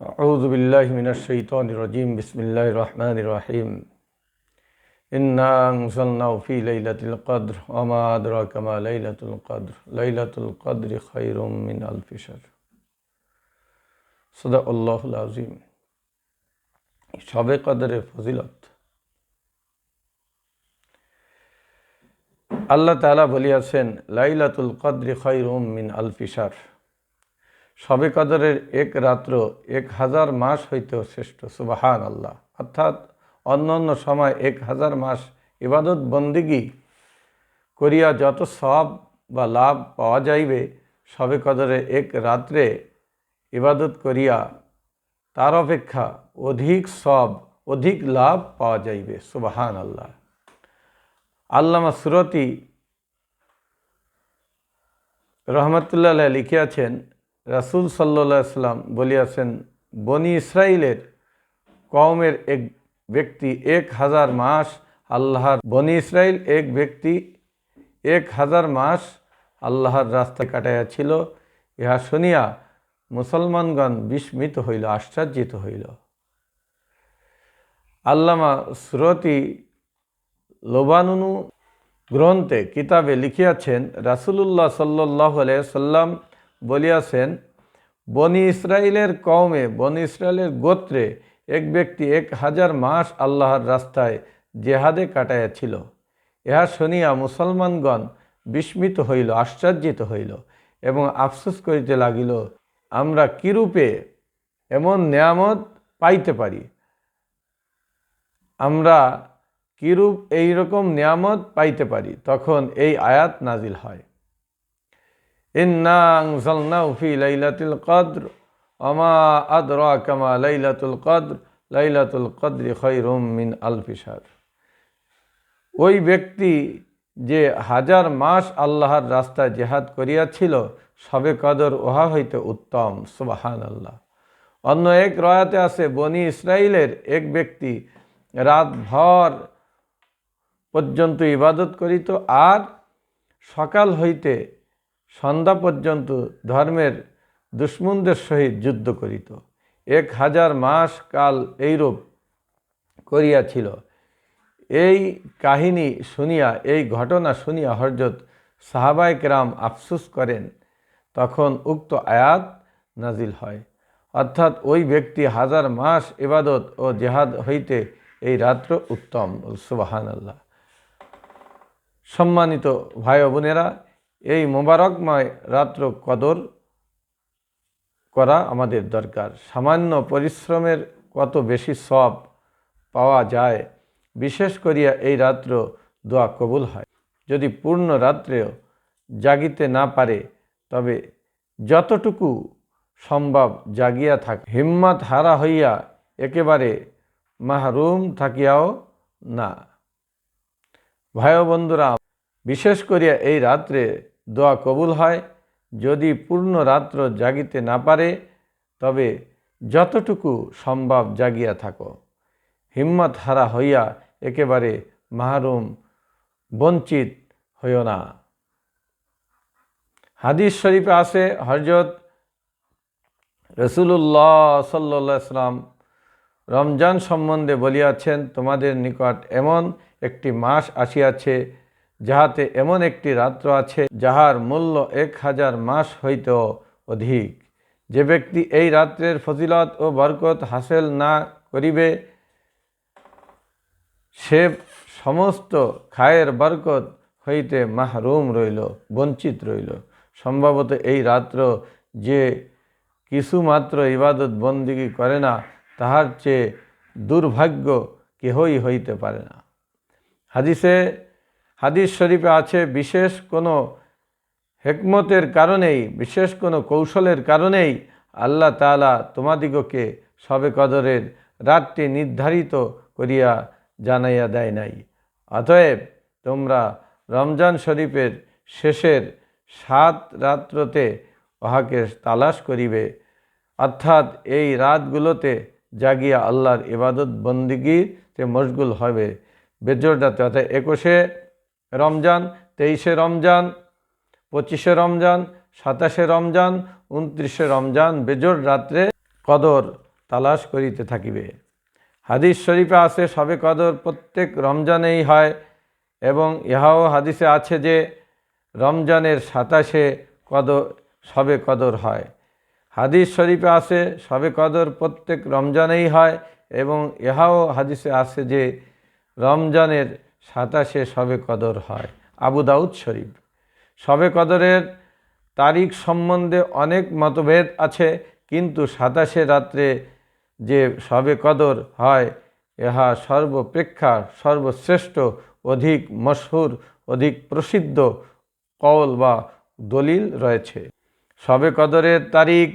أعوذ بالله من الشيطان الرجيم بسم الله الرحمن الرحيم إنا أنزلناه في ليلة القدر وما أدراك ما ليلة القدر ليلة القدر خير من ألف شهر صدق الله العظيم সবে কদরের ফজিলত আল্লাহ তাআলা বলিয়াছেন লাইলাতুল কদরি খৈরুম মিন আলফিসার সবে কদরের এক রাত্র এক হাজার মাস হইতেও শ্রেষ্ঠ সুবাহান আল্লাহ অর্থাৎ অন্য অন্য সময় এক হাজার মাস ইবাদত বন্দিগি করিয়া যত সব বা লাভ পাওয়া যাইবে, সবে কদরে এক রাত্রে ইবাদত করিয়া তার অপেক্ষা অধিক সব অধিক লাভ পাওয়া যাইবে সুবাহান আল্লাহ আল্লামা সুরতি রহমতুল্লাহ লিখিয়াছেন রাসুল সাল্লা সাল্লাম বলিয়াছেন, বনি ইসরায়েলের কওমের এক ব্যক্তি এক হাজার মাস আল্লাহর বনি ইসরায়েল এক ব্যক্তি এক হাজার মাস আল্লাহর রাস্তায় কাটাইয়াছিল। ইহা শুনিয়া মুসলমানগণ বিস্মিত হইল, আশ্চর্যিত হইল। আল্লামা সুরতি লোবানুনু গ্রন্থে কিতাবে লিখিয়াছেন, রাসুলুল্লাহ সাল্লাহ সাল্লাম বলিয়াছেন, বনি ইসরায়েলের কওমে, বনি ইসরায়েলের গোত্রে এক ব্যক্তি এক হাজার মাস আল্লাহর রাস্তায় জেহাদে কাটাইয়াছিল। ইহা শুনিয়া মুসলমানগণ বিস্মিত হইল, আশ্চর্যিত হইল এবং আফসোস করিতে লাগিল, আমরা কিরূপে এমন নিয়ামত পাইতে পারি? আমরা কিরূপ এইরকম নিয়ামত পাইতে পারি? তখন এই আয়াত নাজিল হয়। ইন্না আনজালনাহু ফি লাইলাতুল কদর, ওমা আদরাকা মা লাইলাতুল কদর, লাইলাতুল কদরি খায়রুম মিন আলফি শাহর। ওই ব্যক্তি যে হাজার মাস আল্লাহর রাস্তায় জেহাদ করিয়াছিল, সবে কদর উহা হইতে উত্তম সুবাহান আল্লাহ অন্য এক রয়াতে আছে, বনি ইসরায়েলের এক ব্যক্তি রাতভর পর্যন্ত ইবাদত করিত আর সকাল হইতে সন্ধ্যা পর্যন্ত ধর্মের দুশ্মনদের সহিত যুদ্ধ করিত। এক হাজার মাস কাল এইরূপ করিয়াছিল। এই কাহিনী শুনিয়া, এই ঘটনা শুনিয়া হরজত সাহাবায়ক রাম আফসুস করেন, তখন উক্ত আয়াত নাজিল হয়। অর্থাৎ ওই ব্যক্তি হাজার মাস ইবাদত ও জেহাদ হইতে এই রাত্র উত্তম। সুবাহান আল্লাহ সম্মানিত ভাই বোনেরা এই মোবারকময় রাত্র কদর করা আমাদের দরকার। সামান্য পরিশ্রমের কত বেশি সব পাওয়া যায়, বিশেষ করিয়া এই রাত্র দোয়া কবুল হয়। যদি পূর্ণ রাত্রেও জাগিতে না পারে, তবে যতটুকু সম্ভব জাগিয়া থাক। হিম্মত হারা হইয়া একেবারে মাহরুম থাকিয়াও না। ভাই বন্ধুরা, বিশেষ করিয়া এই রাত্রে দোয়া কবুল হয়। যদি পূর্ণ রাত্র জাগিতে না পারে, তবে যতটুকু সম্ভব জাগিয়া থাকো। হিম্মত হারা হইয়া একেবারে মাহরুম, বঞ্চিত হইও না। হাদিস শরীফে আছে হজরত রসুল্লাহ সাল্লা সাল্লাম রমজান সম্বন্ধে বলিয়াছেন, তোমাদের নিকট এমন একটি মাস আসিয়াছে যাহাতে এমন একটি রাত্র আছে, যাহার মূল্য এক হাজার মাস হইতেও অধিক। যে ব্যক্তি এই রাত্রের ফজিলত ও বরকত হাসিল না করিবে, সে সমস্ত খায়ের বরকত হইতে মাহরুম রইল, বঞ্চিত রইল। সম্ভবত এই রাত্র যে কিছুমাত্র ইবাদত বন্দিগি করে না, তাহার চেয়ে দুর্ভাগ্য কেহই হইতে পারে না। হাদিসে হাদিস শরীফে আছে, বিশেষ কোনো হেকমতের কারণেই, বিশেষ কোনো কৌশলের কারণেই আল্লাহ তালা তোমাদিগকে সবে কদরের রাতটি নির্ধারিত করিয়া জানাইয়া দেয় নাই। অতএব তোমরা রমজান শরীফের শেষের সাত রাত্রতে উহাকে তালাশ করিবে। অর্থাৎ এই রাতগুলোতে জাগিয়া আল্লাহর ইবাদত বন্দিগিতে মশগুল হবে বেজোর রাতে, অর্থাৎ একুশে রমজান, তেইশে রমজান, পঁচিশে রমজান, সাতাশে রমজান, উনত্রিশে রমজান, বেজোর রাত্রে কদর তালাশ করিতে থাকিবে। হাদিস শরীফে আছে, সবে কদর প্রত্যেক রমজানেই হয় এবং ইহাও হাদিসে আছে যে রমজানের সাতাশে কদর, সবে কদর হয়। হাদিস শরীফে আছে, সবে কদর প্রত্যেক রমজানেই হয় এবং ইহাও হাদিসে আছে যে রমজানের সাতাশে সবে কদর হয়। আবু দাউদ শরীফ। সবে কদরের তারিখ সম্বন্ধে অনেক মতভেদ আছে, কিন্তু সাতাশে রাত্রে যে সবে কদর হয়, ইহা সর্বপ্রেক্ষা সর্বশ্রেষ্ঠ, অধিক মশহুর, অধিক প্রসিদ্ধ কল বা দলিল রয়েছে। সবে কদরের তারিখ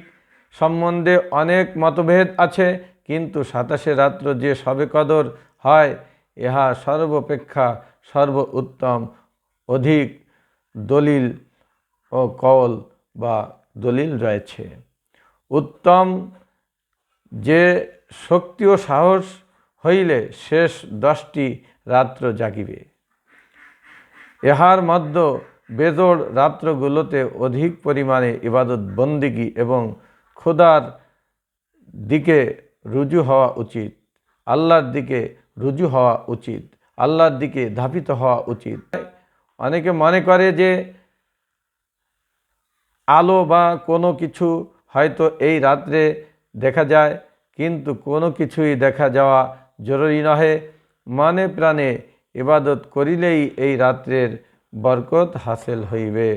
সম্বন্ধে অনেক মতভেদ আছে, কিন্তু সাতাশে রাত্র যে সবে কদর হয় ইহা সর্বপেক্ষা সর্ব উত্তম অধিক দলিল ও কওল বা দলিল রয়েছে। উত্তম, যে শক্তি ও সাহস হইলে শেষ দশটি রাত্র জাগিবে। ইহার মধ্য বেজোড় রাত্রগুলোতে অধিক পরিমাণে ইবাদত বন্দিগি এবং খোদার দিকে রুজু হওয়া উচিত। আল্লাহর দিকে রুজু হওয়া উচিত, আল্লাহর দিকে ধাপিত হওয়া উচিত। অনেকে মনে করে যে আলো বা কোনো কিছু হয়তো এই রাত্রে দেখা যায়, কিন্তু কোনো কিছুই দেখা যাওয়া জরুরি নহে। মনে প্রাণে ইবাদত করিলেই এই রাত্রের বরকত হাসিল হইবে।